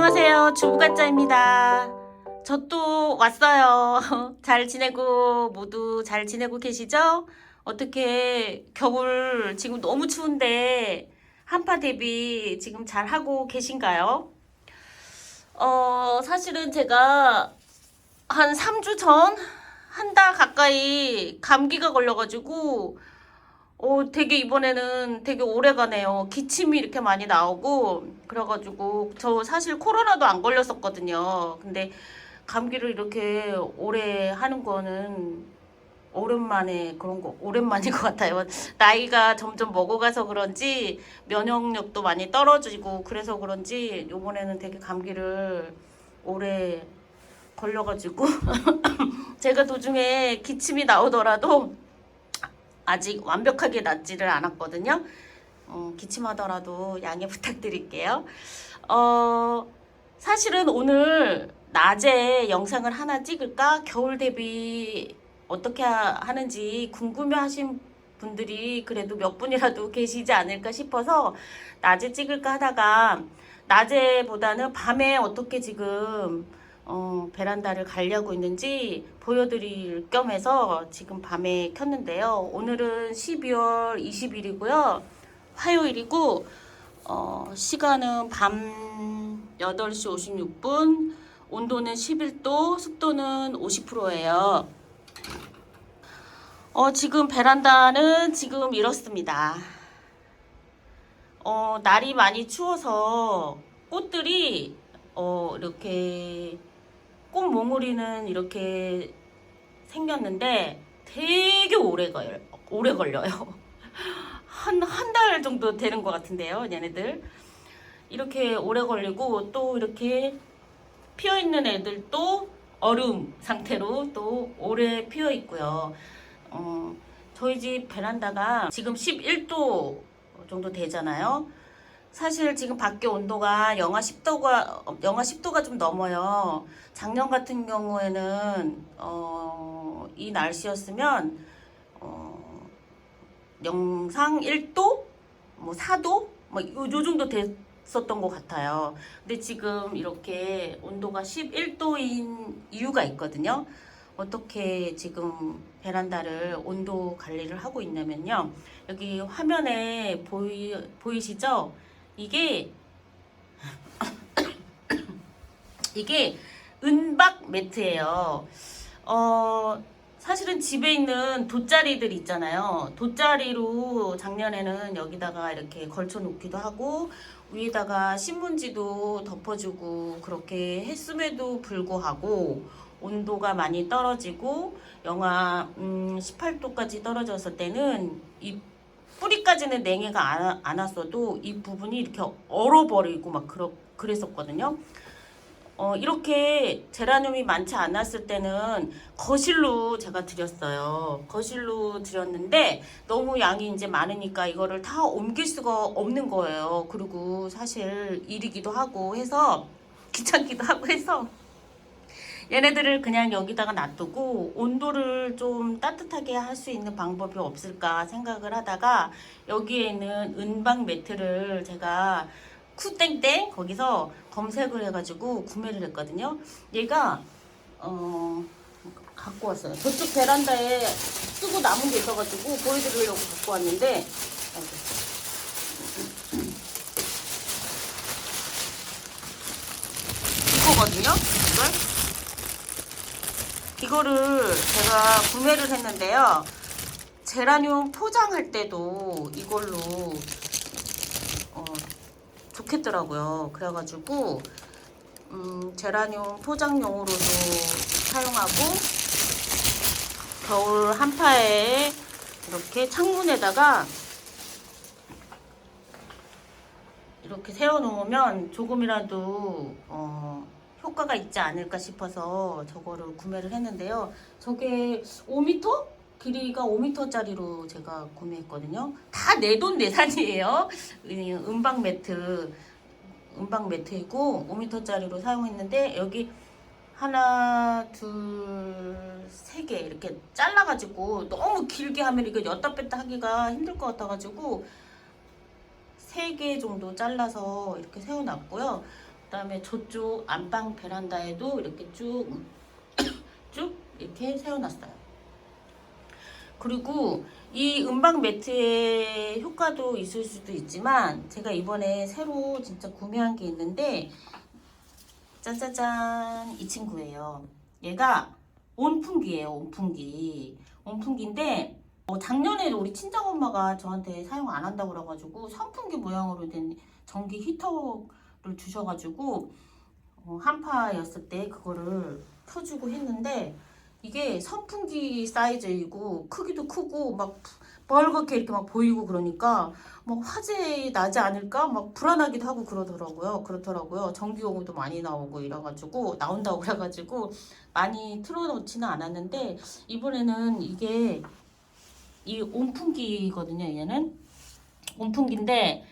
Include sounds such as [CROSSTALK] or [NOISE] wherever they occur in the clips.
안녕하세요. 주부가짜입니다. 저 또 왔어요. [LAUGHS] 잘 지내고, 모두 잘 지내고 계시죠? 어떻게 겨울 지금 너무 추운데 한파 대비 지금 잘 하고 계신가요? 어, 사실은 제가 한 3주 전? 한 달 가까이 감기가 걸려가지고, 어, 되게 이번에는 되게 오래 가네요. 기침이 이렇게 많이 나오고, 그래가지고, 저 사실 코로나도 안 걸렸었거든요. 근데 감기를 이렇게 오래 하는 거는 오랜만에 그런 거, 오랜만인 것 같아요. [LAUGHS] 나이가 점점 먹어가서 그런지 면역력도 많이 떨어지고, 그래서 그런지 요번에는 되게 감기를 오래 걸려가지고, [LAUGHS] 제가 도중에 기침이 나오더라도 아직 완벽하게 낫지를 않았거든요. 어, 기침하더라도 양해 [LAUGHS] 부탁드릴게요. 어, 사실은 오늘 낮에 영상을 하나 찍을까? 겨울 대비 어떻게 하- 하는지 궁금해 하신 분들이 그래도 몇 분이라도 [LAUGHS] 계시지 않을까 싶어서 낮에 찍을까 하다가 낮에보다는 밤에 어떻게 지금 어, 베란다를 관리하고 있는지 보여드릴 겸 해서 지금 밤에 켰는데요. 오늘은 12월 20일이고요. 화요일이고, 어, 시간은 밤 8시 56분, 온도는 11도, 습도는 50%예요. 어, 지금 베란다는 지금 이렇습니다. 어, 날이 많이 추워서 꽃들이 어, 이렇게 꽃 몽우리는 이렇게 생겼는데 되게 오래 걸려, 오래 걸려요. [LAUGHS] 한, 한 달 정도 되는 것 같은데요, 얘네들. 이렇게 오래 걸리고 또 이렇게 피어 있는 애들도 얼음 상태로 또 오래 피어 있고요. 어, 저희 집 베란다가 지금 11도 정도 되잖아요. 사실 지금 밖에 온도가 영하 10도가 영하 10도가 좀 넘어요. 작년 같은 경우에는 어, 이 날씨였으면 어, 영상 1도, 뭐 4도, 뭐요 정도 됐었던 것 같아요. 근데 지금 이렇게 온도가 11도인 이유가 있거든요. 어떻게 지금 베란다를 온도 관리를 하고 있냐면요. 여기 화면에 보이, 보이시죠? 이게 이게 은박 매트예요. 어, 사실은 집에 있는 돗자리들 있잖아요. 돗자리로 작년에는 여기다가 이렇게 걸쳐 놓기도 하고 위에다가 신문지도 덮어주고 그렇게 했음에도 불구하고 온도가 많이 떨어지고 영하 음, 18도까지 떨어졌을 때는 이 뿌리까지는 냉해가 안, 안 왔어도 이 부분이 이렇게 얼어버리고 막 그러, 그랬었거든요. 어, 이렇게 제라늄이 많지 않았을 때는 거실로 제가 드렸어요. 거실로 드렸는데 너무 양이 이제 많으니까 이거를 다 옮길 수가 없는 거예요. 그리고 사실 일이기도 하고 해서 [LAUGHS] 귀찮기도 하고 해서 얘네들을 그냥 여기다가 놔두고 온도를 좀 따뜻하게 할 수 있는 방법이 없을까 생각을 하다가 여기에 있는 은방 매트를 제가 쿠땡땡 거기서 검색을 해가지고 구매를 했거든요. 얘가 어 갖고 왔어요. 저쪽 베란다에 쓰고 남은 게 있어가지고 보여드리려고 갖고 왔는데 이거거든요. 이거를 제가 구매를 했는데요. 제라늄 포장할 때도 이걸로 어, 좋겠더라고요. 그래가지고 음, 제라늄 포장용으로도 사용하고 겨울 한파에 이렇게 창문에다가 이렇게 세워놓으면 조금이라도 어, 효과가 있지 않을까 싶어서 저거를 구매를 했는데요. 저게 5m? 길이가 5m짜리로 제가 구매했거든요. 다 내 돈 내산이에요. 은방 매트, 은방 매트이고 5m짜리로 사용했는데 여기 하나, 둘, 세 개 이렇게 잘라가지고 너무 길게 하면 이거 였다 뺐다 하기가 힘들 것 같아가지고 세 개 정도 잘라서 이렇게 세워놨고요. 그다음에 저쪽 안방 베란다에도 이렇게 쭉 [COUGHS] 쭉 이렇게 세워놨어요. 그리고 이 은박 매트의 효과도 있을 수도 있지만 제가 이번에 새로 진짜 구매한 게 있는데 짜자잔 이 친구예요. 얘가 온풍기예요. 온풍기. 온풍기인데 어, 작년에도 우리 친정 엄마가 저한테 사용 안 한다고 그래가지고 선풍기 모양으로 된 전기 히터를 주셔가지고 어, 한파였을 때 그거를 켜주고 했는데 이게 선풍기 사이즈이고 크기도 크고 막 벌겋게 이렇게 막 보이고 그러니까 뭐 화재 나지 않을까 막 불안하기도 하고 그러더라고요. 그렇더라고요. 전기 요금도 많이 나오고 이래가지고 나온다고 그래가지고 많이 틀어놓지는 않았는데 이번에는 이게 이 온풍기거든요. 얘는 온풍기인데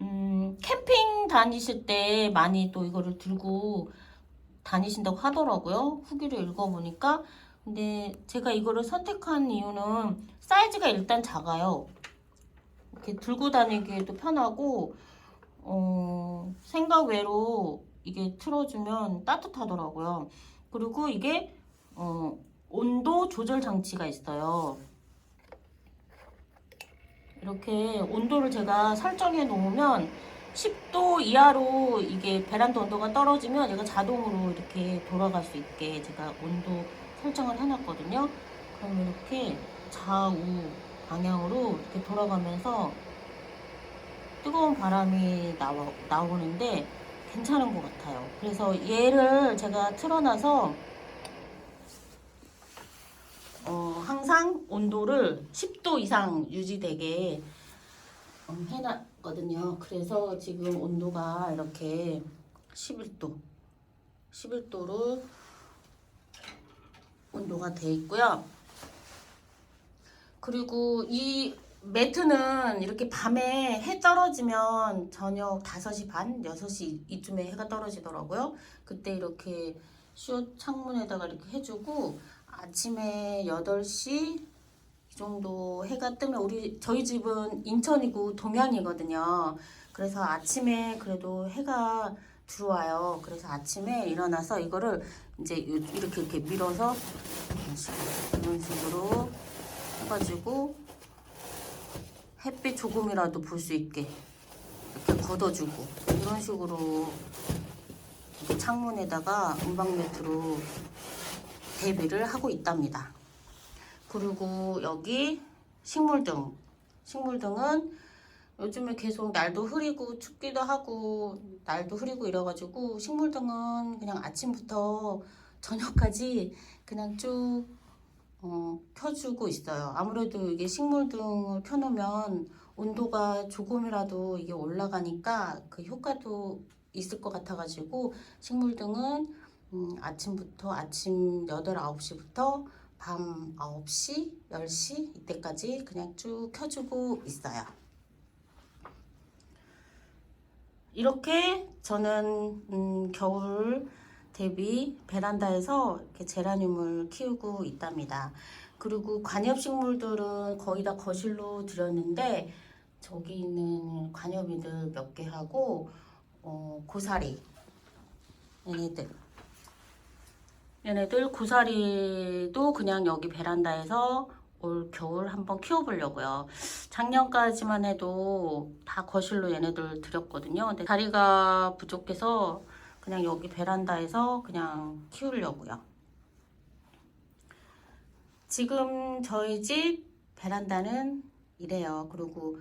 음, 캠핑 다니실 때 많이 또 이거를 들고 다니신다고 하더라고요. 후기를 읽어보니까. 근데 제가 이거를 선택한 이유는 사이즈가 일단 작아요. 이렇게 들고 다니기에도 편하고, 어, 생각 외로 이게 틀어주면 따뜻하더라고요. 그리고 이게, 어, 온도 조절 장치가 있어요. 이렇게 온도를 제가 설정해 놓으면 10도 이하로 이게 베란다 온도가 떨어지면 얘가 자동으로 이렇게 돌아갈 수 있게 제가 온도 설정을 해놨거든요. 그럼 이렇게 좌우 방향으로 이렇게 돌아가면서 뜨거운 바람이 나와, 나오는데 괜찮은 것 같아요. 그래서 얘를 제가 틀어놔서 어, 항상 온도를 10도 이상 유지되게 어, 해놨거든요. 그래서 지금 온도가 이렇게 11도, 11도로 온도가 돼 있고요. 그리고 이 매트는 이렇게 밤에 해 떨어지면 저녁 5시 반, 6시 이쯤에 해가 떨어지더라고요. 그때 이렇게 숏 창문에다가 이렇게 해주고 아침에 8시 이 정도 해가 뜨면 우리 저희 집은 인천이고 동양이거든요. 그래서 아침에 그래도 해가 들어와요. 그래서 아침에 일어나서 이거를 이제 요- 이렇게 이렇게 밀어서 이런 식으로, 해가지고 햇빛 조금이라도 볼 수 있게 이렇게 걷어주고 이런 식으로 창문에다가 은박 매트로 대비를 하고 있답니다. 그리고 여기 식물등. 식물등은 요즘에 계속 날도 흐리고 춥기도 하고 날도 흐리고 이래가지고 식물등은 그냥 아침부터 저녁까지 그냥 쭉 어, 켜주고 있어요. 아무래도 이게 식물등을 켜놓으면 온도가 조금이라도 이게 올라가니까 그 효과도 있을 것 같아가지고 식물등은 음, 아침부터 아침 8, 9시부터 밤 9시, 10시 이때까지 그냥 쭉 켜주고 있어요. 이렇게 저는 음, 겨울 대비 베란다에서 이렇게 제라늄을 키우고 있답니다. 그리고 관엽식물들은 거의 다 거실로 들였는데 저기 있는 관엽이들 몇 개 하고 어, 고사리 얘네들 얘네들 고사리도 그냥 여기 베란다에서 올 겨울 한번 키워보려고요. 작년까지만 해도 다 거실로 얘네들 들였거든요. 근데 자리가 부족해서 그냥 여기 베란다에서 그냥 키우려고요. 지금 저희 집 베란다는 이래요. 그리고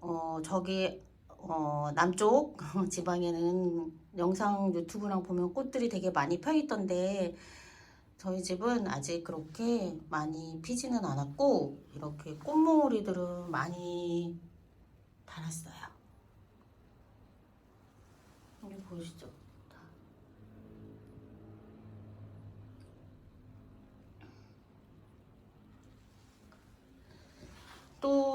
어 저기 어 남쪽 [LAUGHS] 지방에는 영상 유튜브랑 보면 꽃들이 되게 많이 펴 있던데 저희 집은 아직 그렇게 많이 피지는 않았고 이렇게 꽃몽오리들은 많이 달았어요. 여기 보이시죠? 다.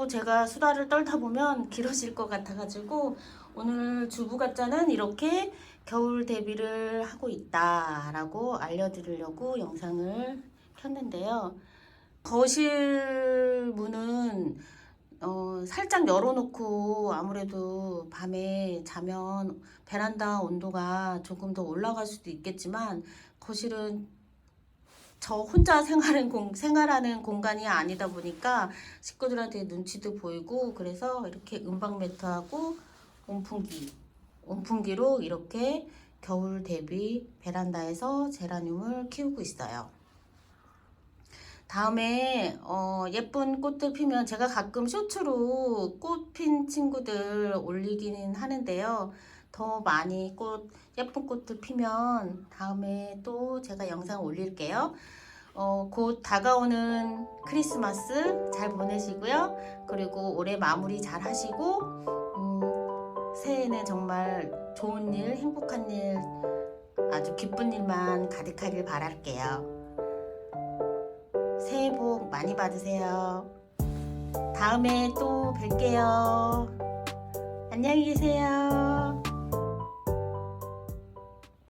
또 제가 수다를 떨다 보면 길어질 것 같아가지고 오늘 주부 가짜는 이렇게 겨울 대비를 하고 있다라고 알려드리려고 영상을 켰는데요. 거실 문은 어, 살짝 열어놓고 아무래도 밤에 자면 베란다 온도가 조금 더 올라갈 수도 있겠지만 거실은 저 혼자 생활하는, 공, 생활하는 공간이 아니다 보니까 식구들한테 눈치도 보이고 그래서 이렇게 은박 매트하고 온풍기, 온풍기로 이렇게 겨울 대비 베란다에서 제라늄을 키우고 있어요. 다음에 어, 예쁜 꽃들 피면 제가 가끔 쇼츠로 꽃 핀 친구들 올리기는 하는데요. 더 많이 꽃 예쁜 꽃들 피면 다음에 또 제가 영상 올릴게요. 어, 곧 다가오는 크리스마스 잘 보내시고요. 그리고 올해 마무리 잘 하시고 음, 새해에는 정말 좋은 일, 행복한 일, 아주 기쁜 일만 가득하길 바랄게요. 새해 복 많이 받으세요. 다음에 또 뵐게요. 안녕히 계세요.